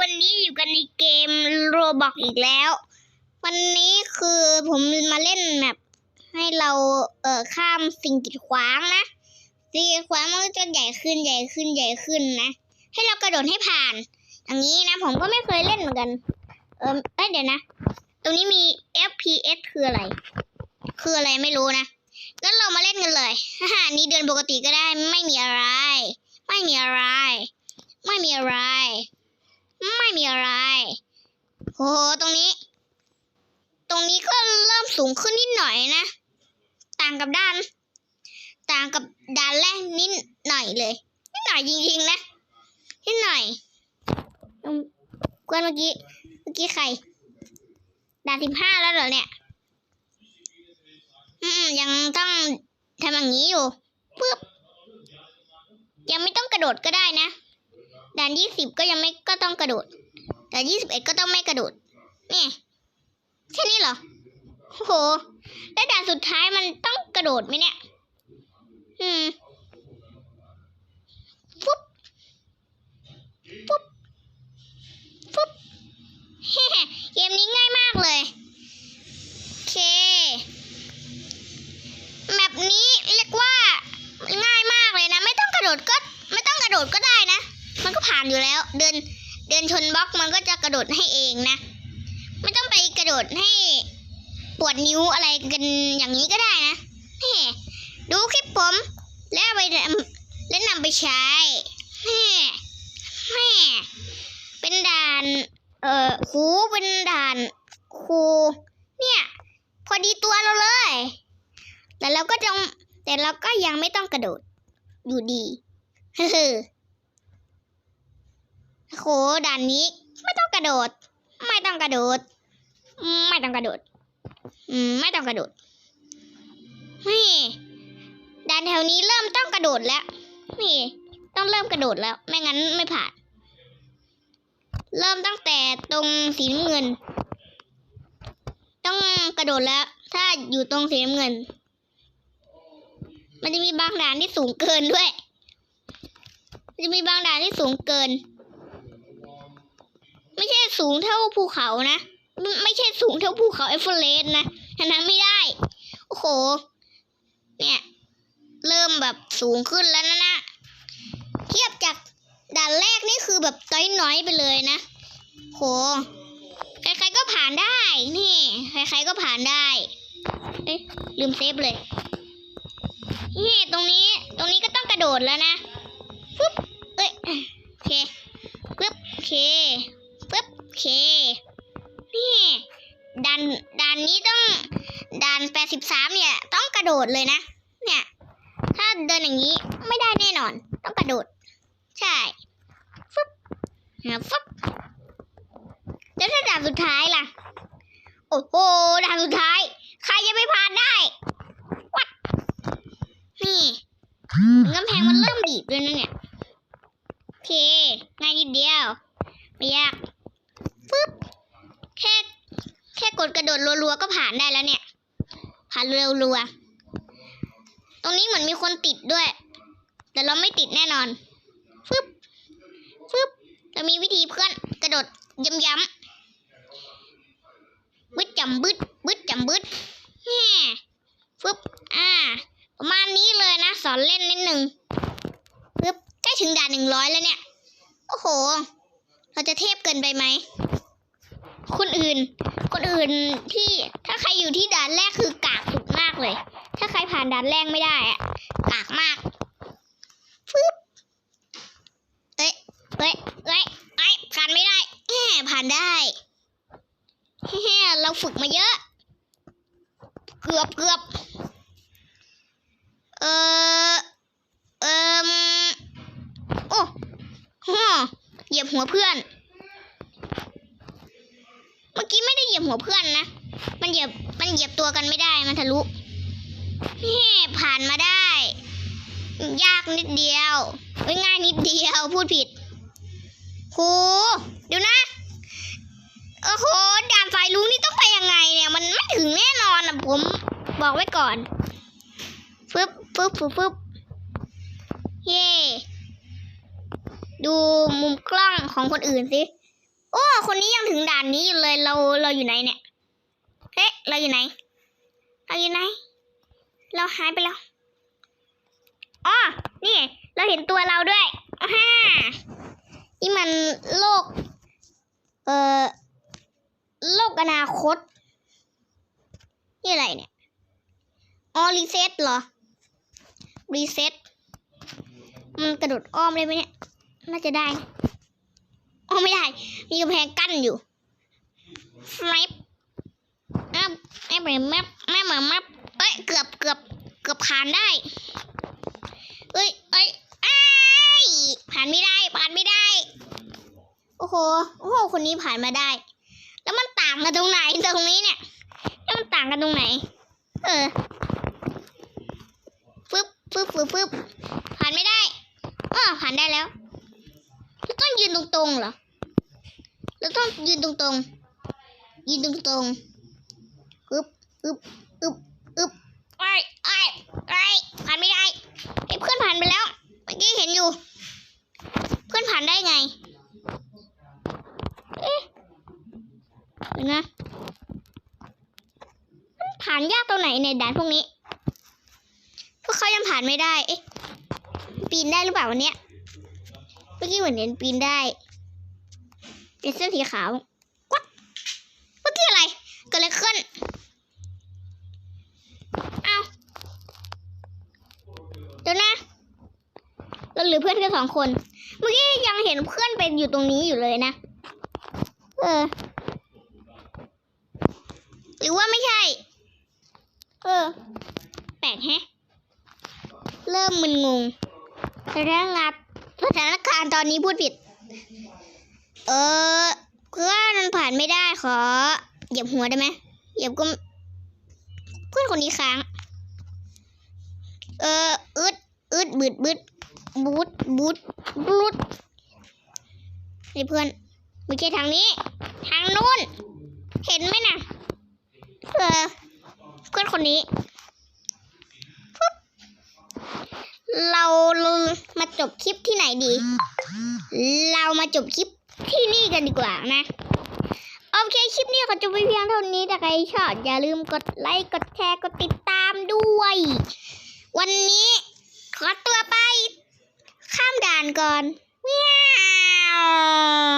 วันนี้อยู่กันในเกมโรบอกอีกแล้ว วันนี้คือผมมาเล่นแบบให้เราเอ่อข้ามสิ่งกีดขวางนะ สิ่งกีดขวางมันก็จะใหญ่ขึ้นใหญ่ขึ้นใหญ่ขึ้นนะ ให้เรากระโดดให้ผ่าน อย่างนี้นะ ผมก็ไม่เคยเล่นเหมือนกัน เออเอ้ยเดี๋ยวนะ ตรงนี้มี FPS คืออะไร คืออะไรไม่รู้นะงั้นเรามาเล่นกันเลยฮ่าๆนี่เดินปกติก็ได้ไม่มีอะไร ไม่มีอะไร ไม่มีอะไร มีอะไรโหตรงนี้ ตรงนี้ก็เริ่มสูงขึ้นนิดหน่อยนะ ต่างกับด้าน ต่างกับด่านแรกนิดหน่อยเลย นิดหน่อยจริงๆนะ นิดหน่อยอืมกวนเมื่อกี้ เมื่อกี้ใคร ด่านสิบห้าแล้วเหรอเนี่ย อืม ยังต้องทำอย่างนี้อยู่ปึ๊บ ยังไม่ต้องกระโดดก็ได้นะ ด่านยี่สิบก็ยังไม่ก็ต้องกระโดด ด่ยี่สิบเอ็ดก็ต้องไม่กระโดดนี่แค่นี้เหรอโอ้โห แล้วด่านสุดท้ายมันต้องกระโดดไหมเนี่ย อืมฟุ๊บฟุ๊บฟุ๊บเฮ้เกมนี้ง่ายมากเลย โอเค แมปนี้เรียกว่าง่ายมากเลยนะ ไม่ต้องกระโดดก็ ไม่ต้องกระโดดก็ได้นะ มันก็ผ่านอยู่แล้ว เดิน เดินชนบล็อกมันก็จะกระโดดให้เองนะ ไม่ต้องไปกระโดดให้ปวดนิ้วอะไรกันอย่างนี้ก็ได้นะแม่ดูคลิปผม แล้วไปแล้วนำไปใช้แม่แม่เป็นด่าน เอ่อครูเป็นด่านครูเนี่ย พอดีตัวเราเลย แต่เราก็จงแต่เราก็ยังไม่ต้องกระโดดอยู่ดี เฮ้อ โหด่านนี้ ไม่ต้องกระโดด ไม่ต้องกระโดด ไม่ต้องกระโดดไม่ต้องกระโดดนี่ด่านแถวนี้เริ่มต้องกระโดดแล้ว นี่ ต้องเริ่มกระโดดแล้ว ไม่งั้นไม่ผ่าน เริ่มตั้งแต่ตรงสีน้ำเงิน ต้องกระโดดแล้ว ถ้าอยู่ตรงสีน้ำเงิน มันจะมีบางด่านที่สูงเกินด้วย จะมีบางด่านที่สูงเกิน ไม่ใช่สูงเท่าภูเขานะไม่ไม่ใช่สูงเท่าภูเขาเอเวอเรสต์นะอันนั้นไม่ได้ โอ้โห เนี่ย เริ่มแบบสูงขึ้นแล้วนะนะเทียบจากด่านแรกนี่คือแบบต้อยน้อยไปเลยนะโหใครๆก็ผ่านได้ นี่ ใครๆก็ผ่านได้เอ๊ะลืมเซฟเลย นี่ตรงนี้ ตรงนี้ก็ต้องกระโดดแล้วนะปึ๊บเอ้ยโอเคปึ๊บโอเค ปึ๊บ โอเค นี่ด่านด่า นี้ต้องด่านแปดสิบสามเนี่ย ต้องกระโดดเลยนะ เนี่ย ถ้าเดินอย่างนี้ไม่ได้แน่นอน ต้องกระโดด ใช่ฟึบนะฟึบแล้วถ้าด่านสุดท้ายล่ะ โอ้โหด่านสุดท้าย ใครจะไปผ่านได้วัดนี่กำแพงมันเริ่มบีบด้วยนะเนี่ย โอเค ง่ายนิดเดียว ไม่ยาก ฟึบ แค่ แค่ กดกระโดดรัวๆก็ผ่านได้แล้วเนี่ย ผ่านเรัวๆตรงนี้เหมือนมีคนติดด้วย แต่เราไม่ติดแน่นอนฟึบฟึบเรามีวิธีเพื่อนกระโดดย้ำๆบึดจำบึดบึดจำบึดแง่ฟึบอ่า ประมาณนี้เลยนะ สอนเล่นนิดหนึ่งฟึบใกล้ถึงด่านหนึ่งร้อยแล้วเนี่ย โอ้โห เราจะเทพเกินไปไหม คนอื่น คนอื่นที่ถ้าใครอยู่ที่ด่านแรกคือกากสุดมากเลย ถ้าใครผ่านด่านแรกไม่ได้อะกากมากฟึบเอ้ยเอ้ยเอ้ยเอ้ยผ่านไม่ได้แหมผ่านได้แฮ่ๆเราฝึกมาเยอะ เกือบเกือบเออเอมโอ้ฮ่อเหยียบหัวเพื่อน เมื่อกี้ไม่ได้เหัวเพื่อนนะ มันเหยียบ มันเหยียบตัวกันไม่ได้ มันทะลุแฮ่ผ่านมาได้ ยากนิดเดียวง่ายนิดเดียว พูดผิดโหเดี๋ยวนะ โอ้โหด่านสายลุงนี่ต้องไปยังไงเนี่ย มันไม่ถึงแน่นอนนะผม บอกไว้ก่อนฟึบฟึบฟึบฟึบเย่ดูมุมกล้องของคนอื่นสิ อ้คนนี้ยังถึงด่านนี้อยู่เลยเราเราอยู่ไหนเนี่ยเอ๊ะเราอยู่ไหน เราอยู่ไหน เราหายไปแล้วอ๋อนี่เราเห็นตัวเราด้วยฮ่านี่มันโลก เอ่อโลกอนาคต นี่อะไรเนี่ยอ๋อรีเซ็ตเหรอรีเซ็ตมันกระโดดอ้อมได้ไหมเนี่ย น่าจะได้ นะอ้อมไม่ได้ มีกำแพงกั้นอยู่ฟลิปแอปแอปแมปแม่เหมือนแมปเอ้ยเกือบเกือบเกือบผ่านได้เอ้ยเอ้ยไอ้ผ่านไม่ได้ ผ่านไม่ได้ โอ้โหโอ้โหคนนี้ผ่านมาได้ แล้วมันต่างกันตรงไหนตรงนี้เนี่ยแล้วมันต่างกันตรงไหน เออฟึบฟึบฟึบฟึบผ่านไม่ได้อ้อผ่านได้แล้วต้องยืนตรงๆเหรอ เราต้องยืนตรงๆ ยืนตรงๆอึบอึบอึบอึบไอ้ไอ้ไอ้ผ่านไม่ได้ไอ้เพื่อนผ่านไปแล้ว เมื่อกี้เห็นอยู่ เพื่อนผ่านได้ไง เอ๊ะนะมันผ่านยากตรงไหนในด่านพวกนี้ พวกเขายังผ่านไม่ได้ เอ๊ะ ปีนได้หรือเปล่าวันเนี้ย เมื่อกี้เหมือนเห็นปีนได้ เป็นเสื้อสีขาววัดเมื่อกี้อะไร เกิดอะไรขึ้นเอาเดี๋ยวนะเราเหลือเพื่อนแค่สองคน เมื่อกี้ยังเห็นเพื่อนเป็นอยู่ตรงนี้อยู่เลยนะ เออ หรือว่าไม่ใช่ เออ แปลกแฮะ เริ่มมึนงงสถานการณ์สถานการณ์ตอนนี้พูดผิด เออเพื่อนมันผ่านไม่ได้ขอ เหยียบหัวได้ไหมเหยียบก็เพื่อนคนนี้ค้าง เอออึดอึดบึดบึดบูดบูดบูดนี่เพื่อนไม่ใช่ทางนี้ ทางนู้น เห็นไหมน่ะ เออ เพื่อนคนนี้ เรามาจบคลิปที่ไหนดี เรามาจบคลิป ที่นี่กันดีกว่านะ โอเคคลิปนี้ขอจบไปเพียงเท่านี้แต่ใครชอบอย่าลืมกดไลค์กดแชร์กดติดตามด้วย วันนี้ขอตัวไป ข้ามด่านก่อนเมียว